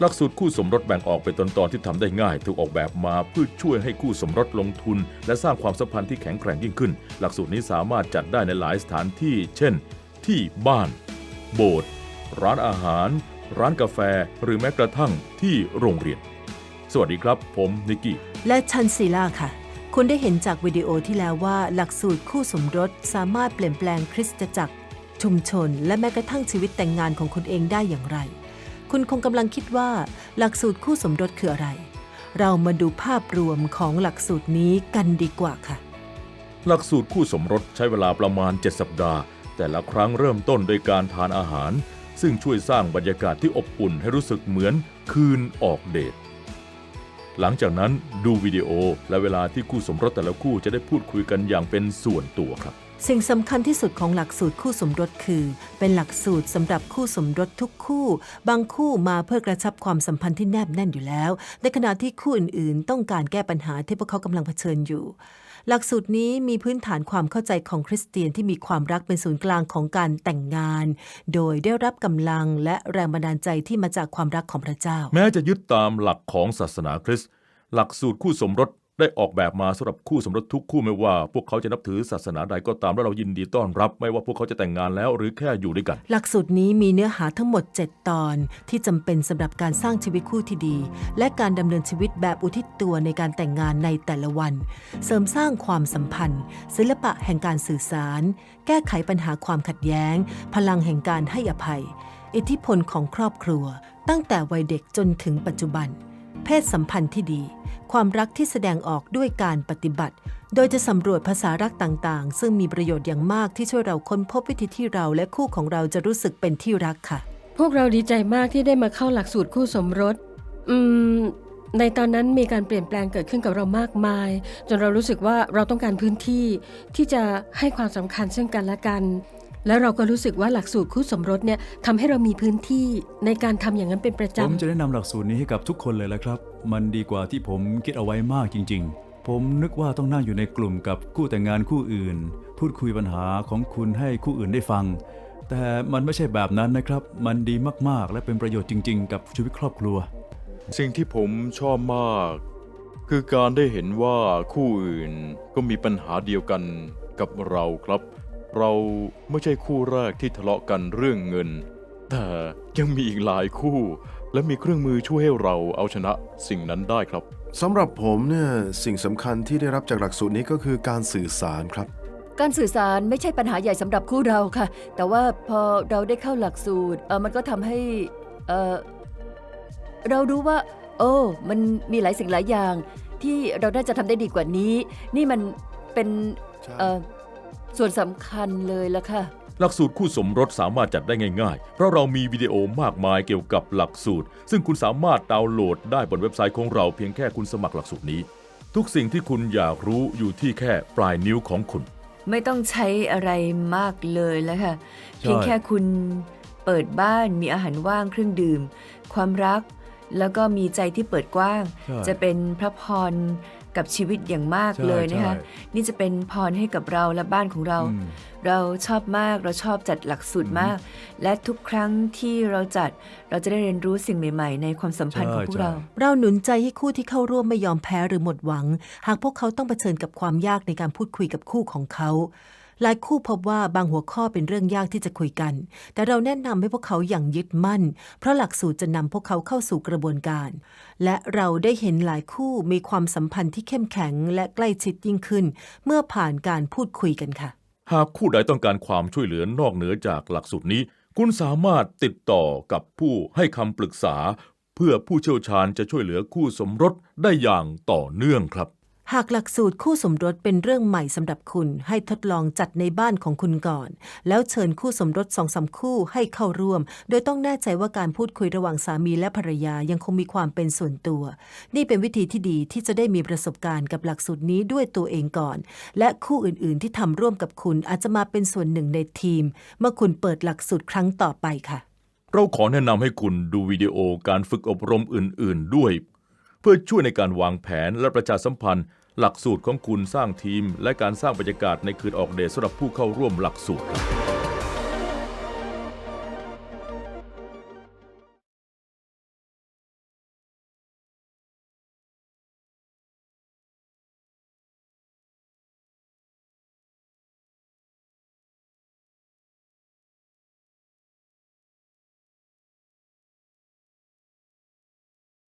หลักสูตรคู่สมรสแบ่งออกเป็นตอนๆที่ทำได้ง่าย ถูกออกแบบมาเพื่อช่วยให้คู่สมรสลงทุน และสร้างความสัมพันธ์ที่แข็งแกร่งยิ่งขึ้น หลักสูตรนี้สามารถจัดได้ในหลายสถานที่ เช่น ที่บ้าน โบสถ์ร้านอาหาร ร้านกาแฟ หรือแม้กระทั่งที่โรงเรียน สวัสดีครับ ผมนิกกี้และชันซีล่าค่ะ คุณได้เห็นจากวิดีโอที่แล้วว่าหลักสูตรคู่สมรสสามารถเปลี่ยนแปลงคริสตจักร ชุมชน และแม้กระทั่งชีวิตแต่งงานของคุณเองได้อย่างไร คุณคงกำลังคิดว่าหลักสูตรคู่สมรสคืออะไร เรามาดูภาพรวมของหลักสูตรนี้กันดีกว่าค่ะ หลักสูตรคู่สมรสใช้เวลาประมาณ 7 สัปดาห์ แต่ละครั้งเริ่มต้นโดยการทานอาหาร ซึ่งช่วยสร้างบรรยากาศที่อบอุ่นให้รู้สึกเหมือนคืนออกเดทหลังจากนั้นดูวิดีโอและเวลาที่คู่สมรสแต่ละคู่จะได้พูดคุยกันอย่างเป็นส่วนตัวครับ สิ่งสำคัญที่สุดของหลักสูตรคู่สมรสคือ เป็นหลักสูตรสำหรับคู่สมรสทุกคู่ บางคู่มาเพื่อกระชับความสัมพันธ์ที่แนบแน่นอยู่แล้ว ในขณะที่คู่อื่นๆ ต้องการแก้ปัญหาที่พวกเขากำลังเผชิญอยู่ หลักสูตรนี้มีพื้นฐานความเข้าใจของคริสเตียนที่มีความรักเป็นศูนย์กลางของการแต่งงาน โดยได้รับกำลังและแรงบันดาลใจที่มาจากความรักของพระเจ้า แม้จะยึดตามหลักของศาสนาคริสต์หลักสูตรคู่สมรส ได้ออกแบบมาสำหรับคู่สมรสทุกคู่ไม่ว่า พวกเขาจะนับถือศาสนาใดก็ตามและเรายินดีต้อนรับ ไม่ว่าพวกเขาจะแต่งงานแล้วหรือแค่อยู่ด้วยกัน หลักสูตรนี้มีเนื้อหาทั้งหมด 7 ตอน ที่จำเป็นสำหรับการสร้างชีวิตคู่ที่ดี และการดำเนินชีวิตแบบอุทิศตัวในการแต่งงานในแต่ละวัน เสริมสร้างความสัมพันธ์ ศิลปะแห่งการสื่อสาร แก้ไขปัญหาความขัดแย้ง พลังแห่งการให้อภัย อิทธิพลของครอบครัว ตั้งแต่วัยเด็กจนถึงปัจจุบัน เพศสัมพันธ์ที่ดี ความรักที่แสดงออกด้วยการปฏิบัติ โดยจะสำรวจภาษารักต่างๆ ซึ่งมีประโยชน์อย่างมากที่ช่วยเราค้นพบวิธีที่เราและคู่ของเราจะรู้สึกเป็นที่รักค่ะ พวกเราดีใจมากที่ได้มาเข้าหลักสูตรคู่สมรส อืม ในตอนนั้นมีการเปลี่ยนแปลงเกิดขึ้นกับเรามากมาย จนเรารู้สึกว่าเราต้องการพื้นที่ที่จะให้ความสำคัญซึ่งกันและกัน และเราก็รู้สึกว่าหลักสูตรคู่สมรสเนี่ยทำให้เรามีพื้นที่ในการทำอย่างนั้นเป็นประผมจำ จะแนะนำหลักสูตรนี้ให้กับทุกคนเลยละครับ มันดีกว่าที่ผมคิดเอาไว้มากจริง ๆ ผมนึกว่าต้องนั่งอยู่ในกลุ่มกับคู่แต่งงานคู่อื่น พูดคุยปัญหาของคุณให้คู่อื่นได้ฟัง แต่มันไม่ใช่แบบนั้นนะครับ มันดีมากๆ และเป็นประโยชน์จริง ๆ กับชีวิตครอบครัว สิ่งที่ผมชอบมาก คือการได้เห็นว่าคู่อื่นก็มีปัญหาเดียวกันกับเราครับ เราไม่ใช่คู่แรกที่ทะเลาะกันเรื่องเงิน แต่ยังมีอีกหลายคู่ และมีเครื่องมือช่วยให้เราเอาชนะสิ่งนั้นได้ครับ สำหรับผมเนี่ยสิ่งสำคัญที่ได้รับจากหลักสูตรนี้ก็คือการสื่อสารครับ การสื่อสารไม่ใช่ปัญหาใหญ่สำหรับคู่เราค่ะ แต่ว่าพอเราได้เข้าหลักสูตรเออมันก็ทำให้เออเรารู้ว่า โอ้มันมีหลายสิ่งหลายอย่าง ที่เราน่าจะทำได้ดีกว่านี้ นี่มันเป็นใช่เออ ส่วนสำคัญเลยละค่ะ หลักสูตรคู่สมรสสามารถจัดได้ง่ายๆ เพราะเรามีวิดีโอมากมายเกี่ยวกับหลักสูตร ซึ่งคุณสามารถดาวน์โหลดได้บนเว็บไซต์ของเราเพียงแค่คุณสมัครหลักสูตรนี้ ทุกสิ่งที่คุณอยากรู้อยู่ที่แค่ปลายนิ้วของคุณ ไม่ต้องใช้อะไรมากเลยแล้วค่ะใช่เพียงแค่คุณเปิดบ้านมีอาหารว่างเครื่องดื่ม ความรัก แล้วก็มีใจที่เปิดกว้าง ใช่ จะเป็นพระพร กับชีวิตอย่างมากใช่เลยนะคะใช่นี่จะเป็นพรให้กับเราและบ้านของเราอืมเราชอบมากเราชอบจัดหลักสูตรมาก และทุกครั้งที่เราจัดเราจะได้เรียนรู้สิ่งใหม่ๆ ในความสัมพันธ์ของพวกเรา เราหนุนใจให้คู่ที่เข้าร่วมไม่ยอมแพ้หรือหมดหวัง หากพวกเขาต้องเผชิญกับความยากในการพูดคุยกับคู่ของเขา หลายคู่พบว่าบางหัวข้อเป็นเรื่องยากที่จะคุยกัน แต่เราแนะนำให้พวกเขาอย่างยึดมั่น เพราะหลักสูตรจะนำพวกเขาเข้าสู่กระบวนการ และเราได้เห็นหลายคู่มีความสัมพันธ์ที่เข้มแข็งและใกล้ชิดยิ่งขึ้น เมื่อผ่านการพูดคุยกันค่ะ หากคู่ใดต้องการความช่วยเหลือนอกเหนือจากหลักสูตรนี้ คุณสามารถติดต่อกับผู้ให้คำปรึกษา เพื่อผู้เชี่ยวชาญจะช่วยเหลือคู่สมรสได้อย่างต่อเนื่องครับ หากหลักสูตรคู่สมรสเป็นเรื่องใหม่สำหรับคุณ ให้ทดลองจัดในบ้านของคุณก่อน แล้วเชิญคู่สมรสสองสามคู่ให้เข้าร่วม โดยต้องแน่ใจว่าการพูดคุยระหว่างสามีและภรรยายังคงมีความเป็นส่วนตัว นี่เป็นวิธีที่ดีที่จะได้มีประสบการณ์กับหลักสูตรนี้ด้วยตัวเองก่อน และคู่อื่นๆ ที่ทำร่วมกับคุณอาจจะมาเป็นส่วนหนึ่งในทีม เมื่อคุณเปิดหลักสูตรครั้งต่อไปค่ะ เราขอแนะนำให้คุณดูวิดีโอการฝึกอบรมอื่น ๆ ด้วย เพื่อช่วยในการวางแผนและประชาสัมพันธ์ หลักสูตรของคุณสร้างทีม และการสร้างบรรยากาศในคืนออกเดทสำหรับผู้เข้าร่วมหลักสูตรครับ